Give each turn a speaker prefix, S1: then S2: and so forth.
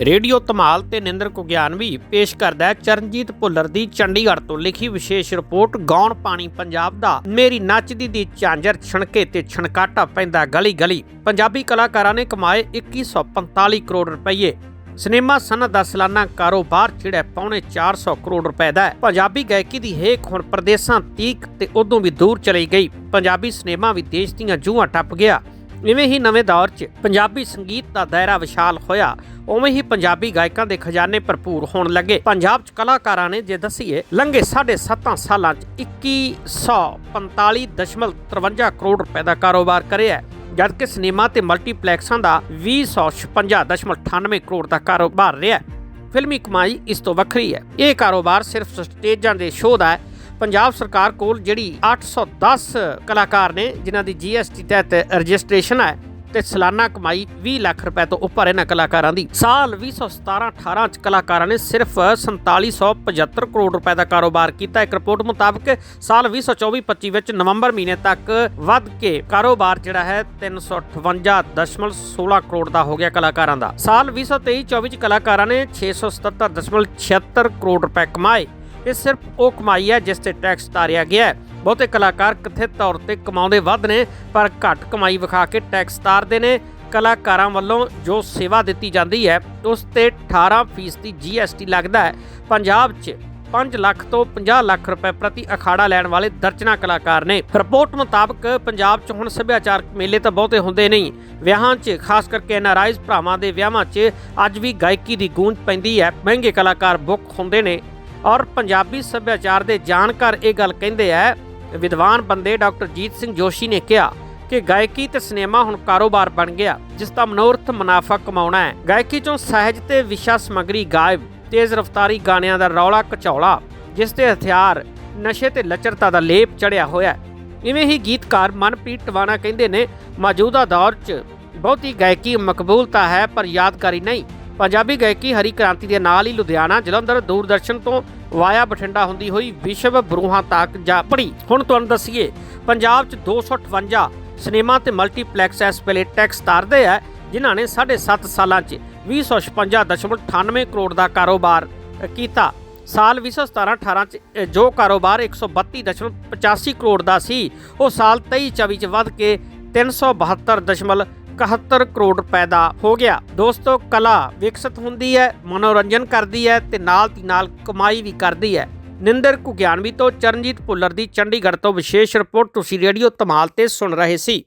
S1: Radio ਧਮਾਲ ਤੇ ਨਿੰਦਰ ਕੁਗਿਆਨਵੀ ਪੇਸ਼ ਕਰਦਾ ਹੈ। ਚਰਨਜੀਤ ਭੁੱਲਰ ਦੀ ਚੰਡੀਗੜ੍ਹ ਤੋਂ ਲਿਖੀ ਵਿਸ਼ੇਸ਼ ਰਿਪੋਰਟ, ਗਾਉਣ ਪਾਣੀ ਪੰਜਾਬ ਦਾ, ਮੇਰੀ ਨੱਚਦੀ ਦੀ ਝਾਂਜਰ ਛਣਕੇ ਤੇ ਛਣਕਾਟਾ ਪੈਂਦਾ ਗਲੀ ਗਲੀ ਪੰਜਾਬੀ ਕਲਾਕਾਰਾਂ ਨੇ ਕਮਾਏ 2145 ਕਰੋੜ ਰੁਪਏ ਸਿਨੇਮਾ ਸਨਅਤ ਦਾ ਸਾਲਾਨਾ ਕਾਰੋਬਾਰ ਜਿਹੜਾ ਪੌਣੇ 400 ਕਰੋੜ ਰੁਪਏ ਦਾ ਹੈ। ਪੰਜਾਬੀ ਗਾਇਕੀ ਦੀ ਹੇਕ ਹੁਣ ਪ੍ਰਦੇਸਾਂ ਤੀਕ ਤੇ ਉਦੋਂ ਵੀ ਦੂਰ ਚਲੀ ਗਈ। ਪੰਜਾਬੀ ਸਿਨੇਮਾ ਵੀ ਦੇਸ਼ ਦੀਆਂ ਜੂਹਾਂ ਟੱਪ ਗਿਆ। ਇਵੇਂ ਹੀ ਨਵੇਂ ਦੌਰ 'ਚ ਪੰਜਾਬੀ ਸੰਗੀਤ ਦਾ ਦਾਇਰਾ ਵਿਸ਼ਾਲ ਹੋਇਆ, ਉਵੇਂ ਹੀ ਪੰਜਾਬੀ ਗਾਇਕਾਂ ਦੇ ਖਜ਼ਾਨੇ ਭਰਪੂਰ ਹੋਣ ਲੱਗੇ। ਪੰਜਾਬ 'ਚ ਕਲਾਕਾਰਾਂ ਨੇ ਜੇ ਦਸੀਏ, ਲੰਘੇ 7.5 ਸਾਲਾਂ 'ਚ 2145.53 ਕਰੋੜ ਰੁਪਏ ਦਾ ਕਾਰੋਬਾਰ ਕਰਿਆ ਜਦਕਿ ਸਿਨੇਮਾ ਤੇ ਮਲਟੀਪਲੈਕਸਾਂ ਦਾ 2056.98 ਕਰੋੜ ਦਾ ਕਾਰੋਬਾਰ ਰਿਹਾ ਫਿਲਮੀ ਕਮਾਈ ਇਸ ਤੋਂ ਵੱਖਰੀ ਹੈ। ਇਹ ਕਾਰੋਬਾਰ ਸਿਰਫ ਸਟੇਜਾਂ ਦੇ ਸ਼ੋਅ ਦਾ ਹੈ ਪੰਜਾਬ ਸਰਕਾਰ ਕੋਲ ਜਿਹੜੀ 810 ਕਲਾਕਾਰ ਨੇ, ਜਿਨ੍ਹਾਂ ਦੀ GST ਤਹਿਤ ਰਜਿਸਟ੍ਰੇਸ਼ਨ ਹੈ ਤੇ ਸਾਲਾਨਾ ਕਮਾਈ 20 ਲੱਖ ਰੁਪਏ ਤੋਂ ਉੱਪਰ ਇਹਨਾਂ ਕਲਾਕਾਰਾਂ ਦੀ। ਸਾਲ 2017-18 ਚ ਕਲਾਕਾਰਾਂ ਨੇ ਸਿਰਫ 4775 ਕਰੋੜ ਰੁਪਏ ਦਾ ਕਾਰੋਬਾਰ ਕੀਤਾ। ਇੱਕ ਰਿਪੋਰਟ ਮੁਤਾਬਕ ਸਾਲ 2024-25 ਵਿੱਚ ਨਵੰਬਰ ਮਹੀਨੇ ਤੱਕ ਵੱਧ ਕੇ ਕਾਰੋਬਾਰ ਜਿਹੜਾ ਹੈ 358.16 ਕਰੋੜ ਦਾ ਹੋ ਗਿਆ ਕਲਾਕਾਰਾਂ ਦਾ। ਸਾਲ 2023-24 ਚ ਕਲਾਕਾਰਾਂ ਨੇ 677.76 ਕਰੋੜ ਰੁਪਏ ਕਮਾਏ। ਇਹ ਸਿਰਫ ਉਹ ਕਮਾਈ ਹੈ ਜਿਸ ਤੇ ਟੈਕਸ ਤਾਰਿਆ ਗਿਆ ਹੈ। ਬਹੁਤੇ ਕਲਾਕਾਰ ਕਥਿਤ ਤੌਰ ਤੇ ਕਮਾਉਂਦੇ ਵੱਧ ਨੇ, ਪਰ ਘੱਟ ਕਮਾਈ ਵਿਖਾ ਕੇ ਟੈਕਸ ਤਾਰਦੇ ਨੇ। ਕਲਾਕਾਰਾਂ ਵੱਲੋਂ ਜੋ ਸੇਵਾ ਦਿੱਤੀ ਜਾਂਦੀ ਹੈ, ਉਸ ਤੇ 18% ਦੀ GST ਲੱਗਦਾ ਹੈ। ਪੰਜਾਬ 'ਚ 5 ਲੱਖ ਤੋਂ 50 ਲੱਖ ਰੁਪਏ ਪ੍ਰਤੀ ਅਖਾੜਾ ਲੈਣ ਵਾਲੇ ਦਰਜਨਾ ਕਲਾਕਾਰ ਨੇ। ਰਿਪੋਰਟ ਮੁਤਾਬਕ ਪੰਜਾਬ 'ਚ ਹੁਣ ਸੱਭਿਆਚਾਰਕ ਮੇਲੇ ਤਾਂ ਬਹੁਤੇ ਹੁੰਦੇ ਨਹੀਂ। ਵਿਆਹਾਂ 'ਚ, ਖਾਸ ਕਰਕੇ ਐਨਆਰਆਈਜ਼ ਭਰਾਵਾਂ ਦੇ ਵਿਆਹਾਂ 'ਚ ਅੱਜ ਵੀ ਗਾਇਕੀ ਦੀ ਗੂੰਜ ਪੈਂਦੀ ਹੈ। ਮਹਿੰਗੇ ਕਲਾਕਾਰ ਬੁੱਕ ਹੁੰਦੇ ਨੇ। ਔਰ ਪੰਜਾਬੀ ਸੱਭਿਆਚਾਰ ਦੇ ਜਾਣਕਾਰ ਇਹ ਗੱਲ ਕਹਿੰਦੇ ਆ ਵਿਦਵਾਨ ਬੰਦੇ ਡਾਕਟਰ ਜੀਤ ਸਿੰਘ ਜੋਸ਼ੀ ਨੇ ਕਿਹਾ ਕਿ ਗਾਇਕੀ ਤੇ ਸਿਨੇਮਾ ਹੁਣ ਕਾਰੋਬਾਰ ਬਣ ਗਿਆ, ਜਿਸ ਦਾ ਮਨੋਰਥ ਮੁਨਾਫਾ ਕਮਾਉਣਾ ਹੈ ਗਾਇਕੀ ਚੋਂ ਸਹਿਜ ਤੇ ਵਿਸ਼ਾ ਸਮਗਰੀ ਗਾਇਬ, ਤੇਜ਼ ਰਫ਼ਤਾਰੀ ਗਾਣਿਆਂ ਦਾ ਰੌਲਾ ਕਚੌਲਾ ਜਿਸ ਤੇ ਹਥਿਆਰ, ਨਸ਼ੇ ਤੇ ਲਚਰਤਾ ਦਾ ਲੇਪ ਚੜਿਆ ਹੋਇਆ ਹੈ ਇਵੇਂ ਹੀ ਗੀਤਕਾਰ ਮਨਪ੍ਰੀਤ ਟਵਾਣਾ ਕਹਿੰਦੇ ਨੇ, ਮੌਜੂਦਾ ਦੌਰ 'ਚ ਬਹੁਤੀ ਗਾਇਕੀ ਮਕਬੂਲਤਾ ਹੈ, ਪਰ ਯਾਦਗਾਰੀ ਨਹੀਂ। ਪੰਜਾਬੀ ਗਾਇਕੀ ਹਰੀ ਕ੍ਰਾਂਤੀ ਦੇ ਨਾਲ ਹੀ ਲੁਧਿਆਣਾ ਜਲੰਧਰ ਦੂਰਦਰਸ਼ਨ ਤੋਂ ਵਾਇਆ ਬਠਿੰਡਾ ਹੁੰਦੀ ਹੋਈ ਵਿਸ਼ਵ ਬਰੂਹਾਂ ਤੱਕ ਜਾ ਪੜੀ ਹੁਣ ਤੁਹਾਨੂੰ ਦੱਸੀਏ, ਪੰਜਾਬ 'ਚ 258 ਸਿਨੇਮਾ ਤੇ ਮਲਟੀਪਲੈਕਸ ਐਸ ਵੇਲੇ ਟੈਕਸ ਤਾਰਦੇ ਆ, ਜਿਨ੍ਹਾਂ ਨੇ 7.5 ਸਾਲਾਂ 'ਚ 256.98 ਕਰੋੜ ਦਾ ਕਾਰੋਬਾਰ ਕੀਤਾ। ਸਾਲ 2017-18 ਚ ਜੋ ਕਾਰੋਬਾਰ 132.85 ਕਰੋੜ ਦਾ ਸੀ, ਉਹ ਸਾਲ 23-24 ਚ ਵੱਧ ਕੇ 372.71 ਕਰੋੜ ਰੁਪਏ ਦਾ ਹੋ ਗਿਆ। ਦੋਸਤੋ, ਕਲਾ ਵਿਕਸਿਤ ਹੁੰਦੀ ਹੈ, ਮਨੋਰੰਜਨ ਕਰਦੀ ਹੈ ਤੇ ਨਾਲ ਦੀ ਨਾਲ ਕਮਾਈ ਵੀ ਕਰਦੀ ਹੈ। ਨਿੰਦਰ ਕੁਗਿਆਨਵੀ ਤੋਂ ਚਰਨਜੀਤ ਭੁੱਲਰ ਦੀ ਚੰਡੀਗੜ੍ਹ ਤੋਂ ਵਿਸ਼ੇਸ਼ ਰਿਪੋਰਟ ਤੁਸੀਂ ਰੇਡੀਓ ਧਮਾਲ ਤੇ ਸੁਣ ਰਹੇ ਸੀ।